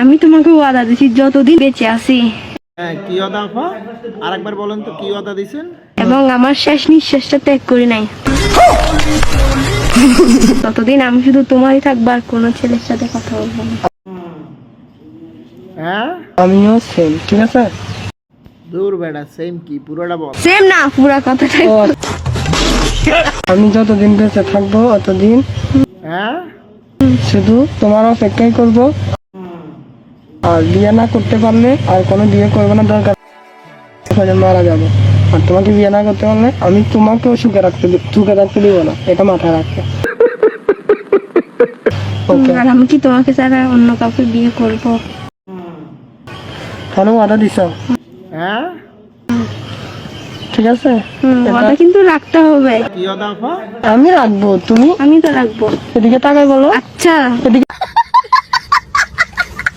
আমি তোমাকে ওয়াদা দিছি যতদিন বেঁচে আছি। হ্যাঁ কি অদা আপা আরেকবার বলেন তো কি দিছেন? এবং আমার শেষ নিঃশ্বাসটা ত্যাগ করি নাই। ততদিন আমি শুধু তোমারই থাকব আর কোনো ছেলের সাথে কথা বলব না। হ্যাঁ? আমিও সেম ঠিক আছে? দূর বেড়া সেম কি? পুরোটা বল। সেম না পুরা কথাটাই আমি যতদিন বেঁচে থাকব অতদিন হ্যাঁ? শুধু তোমার অপেক্ষাই করব। আর বিয়ে না করতে পারলে আর কোনো বিয়ে করব না দরকার মারা যাব। আর তোমাকে বিয়ে না করতে পারলে আমি তোমাকেও সুখে রাখতে সুখে রাখতে দিব না। এটা মাথায় রাখতে। আর আমি কি তোমাকে ছাড়া অন্য কাউকে বিয়ে করব? তাহলে ওয়াদা দিছ? হ্যাঁ? ঠিক আছে? ওটা কিন্তু রাখতে হবে। আমি রাখব। তুমি? আমি তো রাখব। এদিকে তাকাই বলো। আচ্ছা। এদিকে